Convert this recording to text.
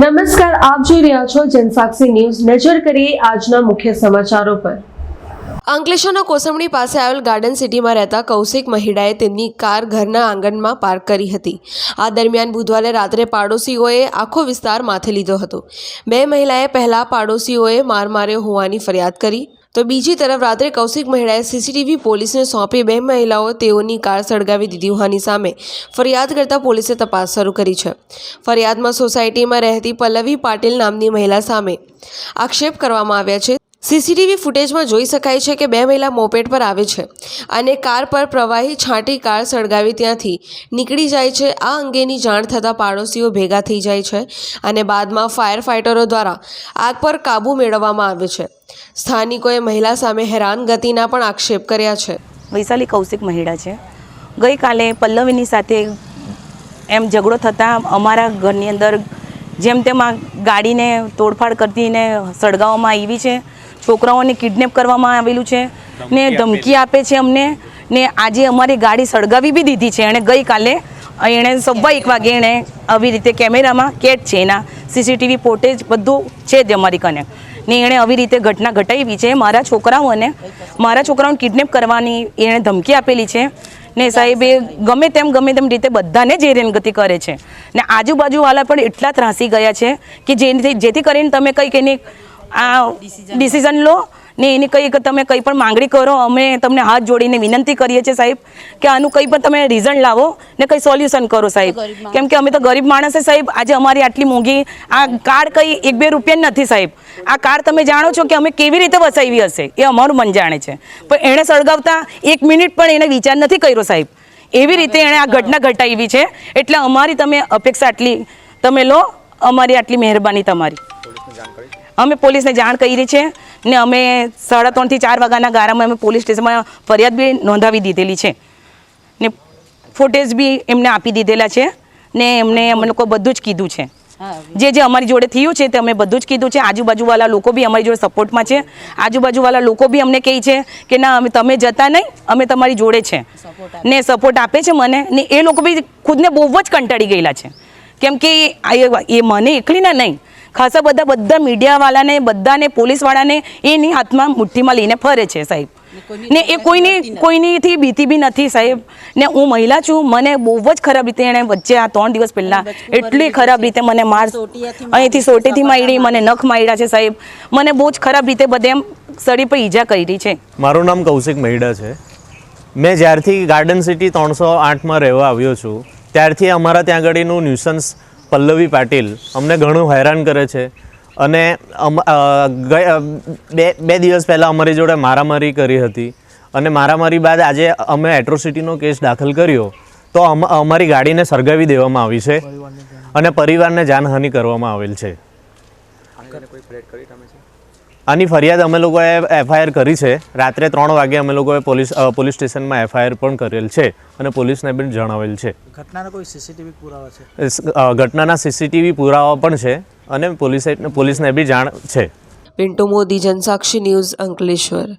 નમસ્કાર, આપ જોઈ રહ્યા છો જનસાક્ષી ન્યૂઝ. નજર કરીએ આજના મુખ્ય સમાચારો પર. અંકલેશ્વરના કોસમણી પાસે આવેલ ગાર્ડન સિટીમાં રહેતા કૌશિક મહિડાએ તેમની કાર ઘરના આંગણમાં પાર્ક કરી હતી. આ દરમિયાન બુધવારે રાત્રે પાડોશીઓએ આખો વિસ્તાર માથે લીધો હતો. બે મહિલાએ પહેલા પાડોશીઓએ માર માર્યો હોવાની ફરિયાદ કરી. તો બીજી તરફ રાત્રે કૌશિક મહેડાએ સીસીટીવી પોલીસને સોંપી બે મહિલાઓ તેઓની કાર સળગાવી દીધી હોવાની સામે ફરિયાદ કરતા પોલીસે તપાસ શરૂ કરી છે. ફરિયાદમાં સોસાયટીમાં રહેતી પલ્લવી પાટીલ નામની મહિલા સામે આક્ષેપ કરવામાં આવ્યા છે. સીસીટીવી ફૂટેજમાં જોઈ શકાય છે કે બે મહિલા મોપેડ પર આવે છે અને કાર પર પ્રવાહી છાંટી કાર સળગાવી ત્યાંથી નીકળી જાય છે. આ અંગેની જાણ થતાં પાડોશીઓ ભેગા થઈ જાય છે અને બાદમાં ફાયર ફાઇટરો દ્વારા આગ પર કાબૂ મેળવવામાં આવે છે. સ્થાનિકોએ મહિલા સામે હેરાનગતિના પણ આક્ષેપ કર્યા છે. વૈશાલી કૌશિક મહિડા છે. ગઈકાલે પલ્લવીની સાથે એમ ઝઘડો થતાં અમારા ઘરની અંદર જેમ તેમ આ ગાડીને તોડફાડ કરતીને સળગાવવામાં આવી છે. છોકરાઓને કિડનેપ કરવામાં આવેલું છે ને ધમકી આપે છે અમને. ને આજે અમારી ગાડી સળગાવી બી દીધી છે. એણે ગઈકાલે એણે સવા એક વાગે એણે આવી રીતે કેમેરામાં કેટ છે. એના સીસીટીવી ફોટેજ બધું છે જ અમારી કને. ને એણે આવી રીતે ઘટના ઘટાવી છે. મારા છોકરાઓને મારા છોકરાઓને કિડનેપ કરવાની એણે ધમકી આપેલી છે. ને સાહેબ ગમે તેમ ગમે તેમ રીતે બધાને જે રેનગતિ કરે છે. ને આજુબાજુવાળા પણ એટલા ત્રાસી ગયા છે કે જેથી જેથી કરીને તમે કંઈક એની આ ડિસિઝન લો ને એની કંઈક તમે કંઈ પણ માંગણી કરો અમે તમને હાથ જોડીને વિનંતી કરીએ છીએ સાહેબ કે આનું કંઈ પણ તમે રિઝલ્ટ લાવો ને કંઈ સોલ્યુશન કરો સાહેબ. કેમ કે અમે તો ગરીબ માણસ છે સાહેબ. આજે અમારી આટલી મોંઘી આ કાર્ડ કંઈ એક બે રૂપિયા નથી સાહેબ. આ કાર્ડ તમે જાણો છો કે અમે કેવી રીતે વસાવી હશે? એ અમારું મન જાણે છે. પણ એણે સળગાવતા એક મિનિટ પણ એને વિચાર નથી કર્યો સાહેબ. એવી રીતે એણે આ ઘટના ઘટાવી છે. એટલે અમારી તમે અપેક્ષા આટલી તમે લો અમારી આટલી મહેરબાની તમારી. અમે પોલીસને જાણ કરી છે ને અમે સાડા ત્રણથી ચાર વાગ્યાના ગારામાં અમે પોલીસ સ્ટેશનમાં ફરિયાદ બી નોંધાવી દીધેલી છે. ને ફોટેજ બી એમને આપી દીધેલા છે ને એમને અમે લોકો બધું જ કીધું છે. જે. જે અમારી જોડે થયું છે તે અમે બધું જ કીધું છે. આજુબાજુવાળા લોકો બી અમારી જોડે સપોર્ટમાં છે. આજુબાજુવાળા લોકો બી અમને કહે છે કે ના અમે તમે જતા નહીં અમે તમારી જોડે છે. ને સપોર્ટ આપે છે મને ને એ લોકો બી ખુદને બહુ જ કંટાળી ગયેલા છે. કેમ કે આ એ એ મને એકલીના નહીં ખાસા બધા બધા મીડિયાવાળાને બધાને પોલીસવાળાને એની હાથમાં મુઠ્ઠીમાં લઈને ફરે છે સાહેબ. ને એ કોઈની કોઈનીથી બીતી બી નથી સાહેબ. ને હું મહિલા છું મને બહુ જ ખરાબ રીતે એણે વચ્ચે આ ત્રણ દિવસ પહેલાં એટલી ખરાબ રીતે મને માર અહીંથી સોટીથી મારી મને નખ માર્યા છે સાહેબ. મને બહુ જ ખરાબ રીતે બધે એમ શરીર પર ઈજા કરી છે. મારું નામ કૌશિક મહિડા છે. મેં જ્યારથી ગાર્ડન સિટી ત્રણસો આઠમાં રહેવા આવ્યો છું ત્યારથી અમારા ત્યાં આગળનું ન્યુસન્સ પલ્લવી પાટીલ અમને ઘણું હેરાન કરે છે. અને બે બે દિવસ પહેલાં અમારી જોડે મારામારી કરી હતી. અને મારામારી બાદ આજે અમે એટ્રોસિટીનો કેસ દાખલ કર્યો. તો અમ- અમારી ગાડીને સળગાવી દેવામાં આવી છે. અને પરિવારને જાનહાનિ કરવામાં આવેલ છે? આની ફરિયાદ અમે લોકોએ એફઆઈઆર કરી છે. રાત્રે ત્રણ વાગે અમે લોકોએ પોલીસ પોલીસ સ્ટેશનમાં એફઆઈઆર પણ કરેલ છે અને પોલીસને પણ જણાવેલ છે. ઘટનાના કોઈ સીસીટીવી પુરાવા છે? ઘટનાના સીસીટીવી પુરાવા પણ છે અને પોલીસે પોલીસને બી જાણ છે. પિન્ટુ મોદી જનસાક્ષી ન્યૂઝ અંકલેશ્વર.